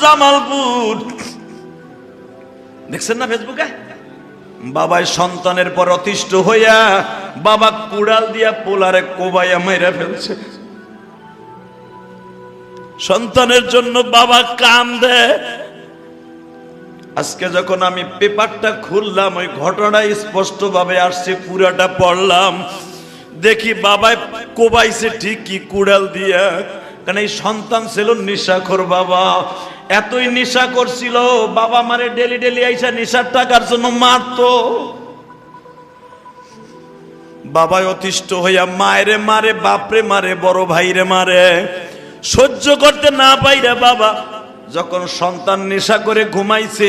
জামালপুর। দেখছেন না ফেসবুকে? বাবাই সন্তানের পর অতিষ্ঠ হইয়া বাবা কুড়াল দিয়া পোলারে কোবাইয়া মাইরা ফেলছে। সন্তানের জন্য বাবা কান্দে। আজকে যখন আমি পেপারটা খুললাম, ওই ঘটনা স্পষ্ট ভাবে আসছে, পুরাটা পড়লাম। দেখি বাবায় কোবাইছে ঠিকই কুড়াল দিয়া। কারণ এই সন্তান ছিল নিশাখোর বাবা। এতই নেশা করছিল, বাবা মারে ডেলি ডেলি আইসা নেশার টাকার জন্য মারতো। বাবায় অতিষ্ঠ হইয়া মায়েরে মারে, বাপরে মারে, বড় ভাইরে মারে। সহ্য করতে না পাইরে বাবা যখন সন্তান নেশা করে ঘুমাইছে,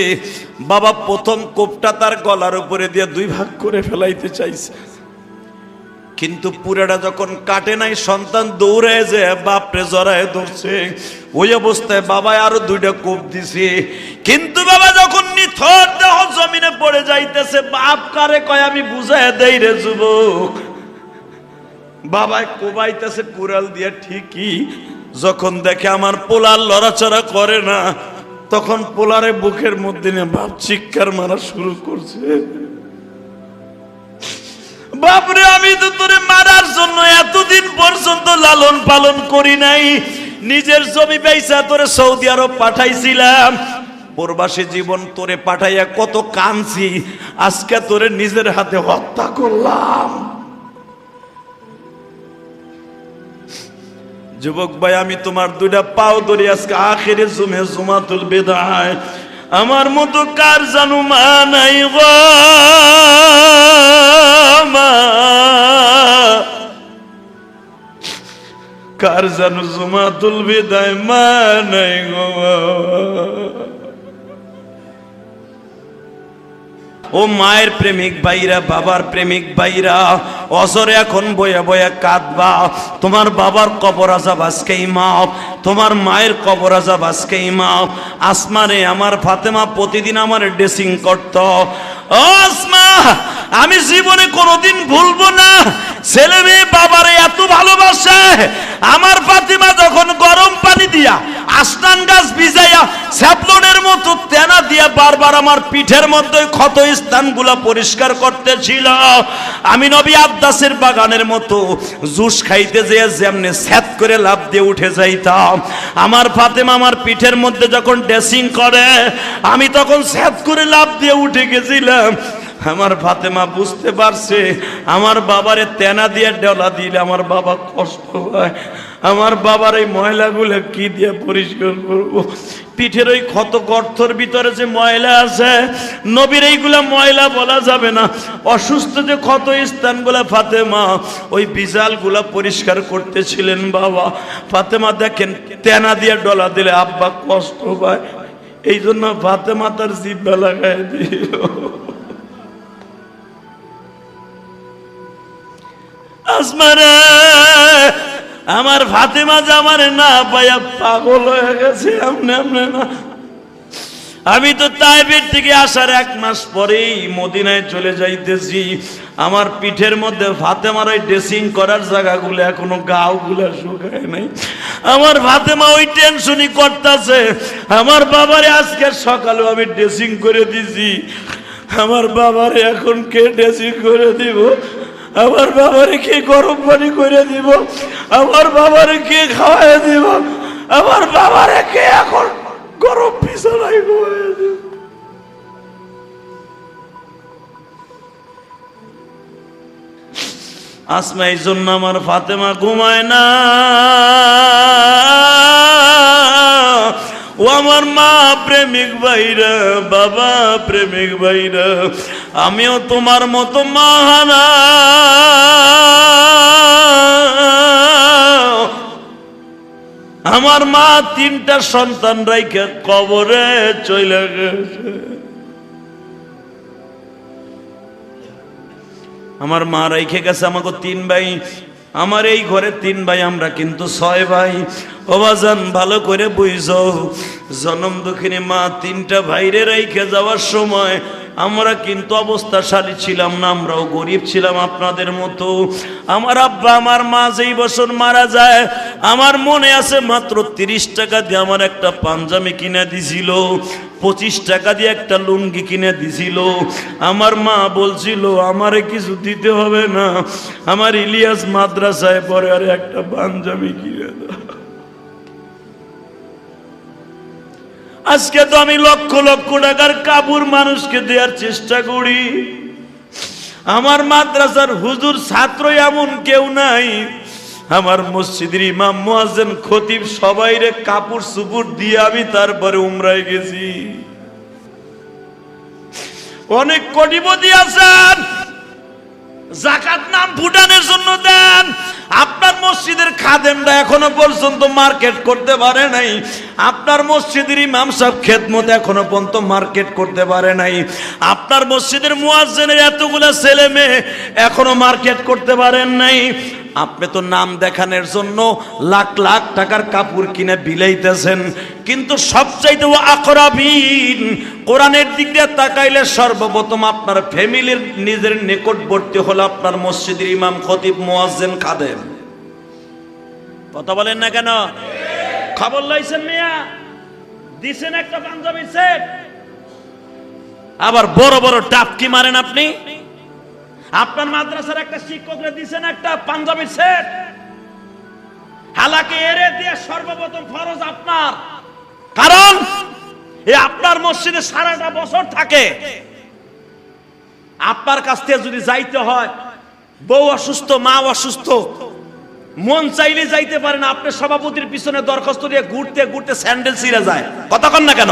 বাবা প্রথম কোপটা তার গলার উপরে দিয়ে দুই ভাগ করে ফেলাইতে চাইছে। কিন্তু পুরাটা যখন কাটে নাই, সন্তান দৌড়ে যে বাপরে জড়ায় ধরছে, ওই অবস্থায় বাবায় আরও দুইটা কোপ দিছে। কিন্তু বাবা যখন নিথর দেহ জমিনে পড়ে যাইতেছে, বাপ কারে কয়, আমি বুঝায় দেই রে যুবক। বাবায় কোবাইতেছে, কুড়াল দিয়ে ঠিকই। যখন দেখে আমার পোলার লড়াচড়া করে না, তখন পোলারে বুকের মধ্যে বাপ চিৎকার মারা শুরু করছে। বাপরে, আমি তো তোরে মারার জন্য এতদিন পর্যন্ত লালন পালন করি নাই। নিজের জমি পয়সা তোরে সৌদি আরব পাঠাইছিলাম। প্রবাসী জীবন তোরে পাঠাইয়া কত কানছি আজকে তোরে নিজের হাতে হত্যা করলাম। যুবক ভাই, আমি তোমার দুইটা পাও ধরি আজকে আখেরে জুমে জুমাতুল বেদায়। আমার মতো কার জানু মা নাই কার জানু জুমাতুল বেদায় মা নাই গো? ও মায়ের প্রেমিক ভাইরা, বাবার প্রেমিক ভাইরা অসরে এখন বয়া বয়া কাঁদবা। তোমার বাবার কবর আজাব আজকেই মাপ তোমার মায়ের কবর আজাব আজকেই মাপ আসমানে আমার ফাতেমা প্রতিদিন আমার ড্রেসিং করত। ও আসমা আমি জীবনে কোনোদিন ভুলবো না। ছেলে মেয়ে বাবারে এত ভালোবাসে। আমার ফাতেমা যখন গরম পানি দিয়া আস্তান গাছ ভিজাইয়া স্যাপলনের মতো তেনা দিয়া বারবার আমার পিঠের মধ্যে ক্ষত স্থানগুলো পরিষ্কার করতেছিল। আমি নবী আব্দাসের বাগানের মতো জুস খাইতে যেয়ে যেমনি স্যাত করে লাভ দিয়ে উঠে যাইতাম। আমার ফাতেমা আমার পিঠের মধ্যে যখন ড্রেসিং করে, আমি তখন স্যাত করে লাভ দিয়ে উঠে গেছিলাম। আমার ফাতেমা বুঝতে পারছে, আমার বাবারে তেনা দিয়ে ডলা দিলে আমার বাবা কষ্ট হয়। আমার বাবার এই ময়লাগুলো কি দিয়ে পরিষ্কার করব? পিঠের ওই ক্ষত গর্থর ভিতরে যে ময়লা আছে, নবীর এইগুলা ময়লা বলা যাবে না। অসুস্থ যে ক্ষত স্থানগুলা, ফাতেমা, ওই বিজালগুলা পরিষ্কার করতেছিলেন বাবা। ফাতেমা দেখেন, তেনা দিয়ে ডলা দিলে আব্বা কষ্ট পায়। এই জন্য ফাতেমা তার জিব্বা লাগাই দিল। আসমারে আমার ফাতেমা জামারে না পাইয়া পাগল হয়ে গেছে আমনে আমনে না। আমি তো তাইবের থেকে আসার এক মাস পরেই মদিনায় চলে যাইতেছি। আমার পিঠের মধ্যে ফাতেমার ওই ড্রেসিং করার জায়গাগুলো এখনও গাওগুলো শুকায় নাই। আমার ফাতেমা ওই টেনশনই করতেছে। আমার বাবারে আজকে সকালে আমি ড্রেসিং করে দিছি। আমার বাবারে এখন কে ড্রেসিং করে দিব? আমার বাবারে কে গরম পানি করে দিব? আমার বাবারে কে খাওয়াই দিব? আমার বাবারে কে এখন গরম বিছানায় ঘুমাই দিব? জন্য আমার ফাতেমা ঘুমায় না। ও আমার মা প্রেমিক ভাইরা, বাবা প্রেমিক ভাইরা। আমিও তোমার মতো মাহানা। আমার মা তিনটা সন্তান রাইখে কবরে চলে গেছে। আমার মা রাইখে গেছে আমাকে তিন ভাই। আমার এই ঘরে তিন ভাই, আমরা কিন্তু ছয় ভাই। অবাজান ভালো করে বুঝ, জনম দুঃখিনী মা তিনটা ভাইরে রাইখে যাওয়ার সময় আমরা কিন্তু অবস্থাশালী ছিলাম না, আমরাও গরিব ছিলাম আপনাদের মতো। আমার আব্বা, আমার মা যেই বছর মারা যায়, আমার মনে আছে মাত্র তিরিশ টাকা দিয়ে আমার একটা পাঞ্জাবি কিনে দিছিল, পঁচিশ টাকা দিয়ে একটা লুঙ্গি কিনে দিছিল। আমার মা বলছিল, আমারে কিছু দিতে হবে না, আমার ইলিয়াস মাদ্রাসায় পরে আর একটা পাঞ্জাবি কিনে দাও। আজকে তো আমি লক্ষ লক্ষ টাকার কাপড় মানুষকে দেওয়ার চেষ্টা করি। আমার মাদ্রাসার হুজুর ছাত্র এমন কেউ নাই। আমার মসজিদের ইমাম, মুয়াজ্জিন, খতিব সবাইরে কাপড় সুপুর দিয়ে আমি তারপরে উমরায় গেছি। অনেক কোটিপতি আছেন। জাকাত নাম ফুটানোর জন্য দেন। আপনার মসজিদের খাদেমরা এখনও পর্যন্ত মার্কেট করতে পারে নাই। আপনার মসজিদের ইমাম সাহেব খেদমত এখনও পর্যন্ত মার্কেট করতে পারে নাই। আপনার মসজিদের মুয়াজ্জিনের এতগুলা ছেলে মেয়ে এখনও মার্কেট করতে পারেন নাই। আপনি তো নাম দেখানোর জন্য লাখ লাখ টাকার কাপড় কিনে বিলাইতেছেন। কিন্তু সবচাইতে আকরাবিন কোরআনের দিক দিয়ে তাকাইলে সর্বপ্রথম আপনার ফ্যামিলির নিজের নিকটবর্তী হলো আপনার মসজিদের ইমাম খতিব মুয়াজ্জিন খাদেম। কথা বলেন না কেন? খবর লাইছেন মিয়া? দিছেন একটা পাঞ্জাবি সেট। আবার বড় বড় টাপকি মারেন আপনি? আপনার মাদ্রাসার একটা শিক্ষকরা দিছেন একটা পাঞ্জাবি সেট। হালাকে এরে দিয়ে সর্বপ্রথম ফরজ আপনার। কারণ, এ আপনার মসজিদে সারাটা বছর থাকে। আপনার কাছ থেকে যদি যাইতে হয়, বউ অসুস্থ, মা অসুস্থ মন চাইলে যাইতে পারেন আপনার সভাপতির পিছনে দরখাস্ত দিয়ে ঘুরতে ঘুরতে স্যান্ডেল ছিঁড়ে যায়। কন না কেন?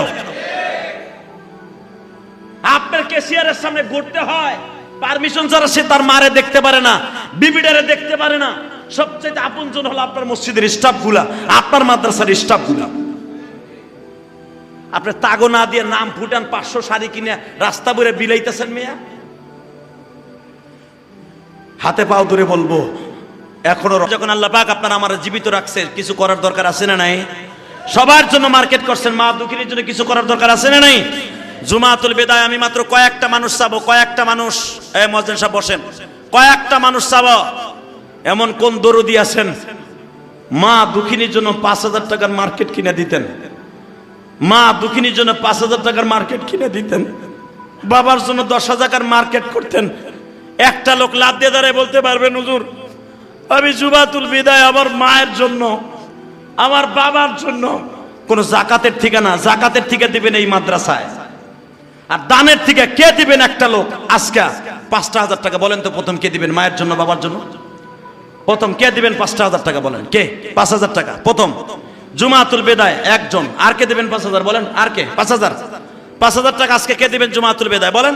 আপনার কেসিয়ারের সামনে ঘুরতে হয় পারমিশন ছাড়া সে তার মারে দেখতে পারে না, বিবিডারে দেখতে পারে না। সবচেয়ে আপনজন হলো আপনার মসজিদের স্টাফগুলা আপনার মাদ্রাসার স্টাফগুলা আপনি তাগো না দিয়ে নাম ফুটান, পাঁচশো শাড়ি কিনে রাস্তা বলে বিলাইতেছেন মেয়া? হাতে পাও ধরে বলব এখনও যখন আল্লাহ পাক আপনার আমার জীবিত রাখছে, কিছু করার দরকার আছে না নাই? সবার জন্য মার্কেট করছেন, মা দুঃখিনীর জন্য কিছু করার দরকার আছে না নাই? জুমাতুল বেদায় আমি মাত্র কয়েকটা মানুষ চাবো, কয়েকটা মানুষ, এ মজেন সাহেব বসেন, কয়েকটা মানুষ চাবো। এমন কোন দরদি আছেন? মা দুঃখিনীর জন্য পাঁচ হাজার টাকার মার্কেট কিনে দিতেন। মা দুঃখিনীর জন্য পাঁচ হাজার টাকার মার্কেট কিনে দিতেন। বাবার জন্য দশ হাজার মার্কেট করতেন। একটা লোক লাভ দিয়ে দাঁড়ায় বলতে পারবেন, হুজুর? আমি জুবাতুল বিদায় আমার মায়ের জন্য, আমার বাবার জন্য কোন জাকাতের ঠিকানা, জাকাতের ঠিকা দিবেন এই মাদ্রাসায়। আর দানের থেকে কে দিবেন একটা লোক? আজকে পাঁচটা হাজার টাকা বলেন তো প্রথম কে দিবেন, মায়ের জন্য, বাবার জন্য? প্রথম কে দিবেন পাঁচটা হাজার টাকা বলেন? কে? পাঁচ হাজার টাকা। প্রথম, জুমাতুল বেদায় একজন। আর কে দিবেন পাঁচ হাজার বলেন? আর কে? পাঁচ হাজার। পাঁচ হাজার টাকা আজকে কে দিবেন জুমাতুল বেদায়? বলেন।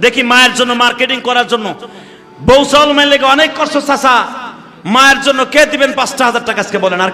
দেখি মায়ের জন্য, মার্কেটিং করার জন্য। বৌসল মেলে অনেক কষ্ট চাষা মায়ের জন্য কে দিবেন পাঁচটা হাজার টাকা আজকে বলেন? আর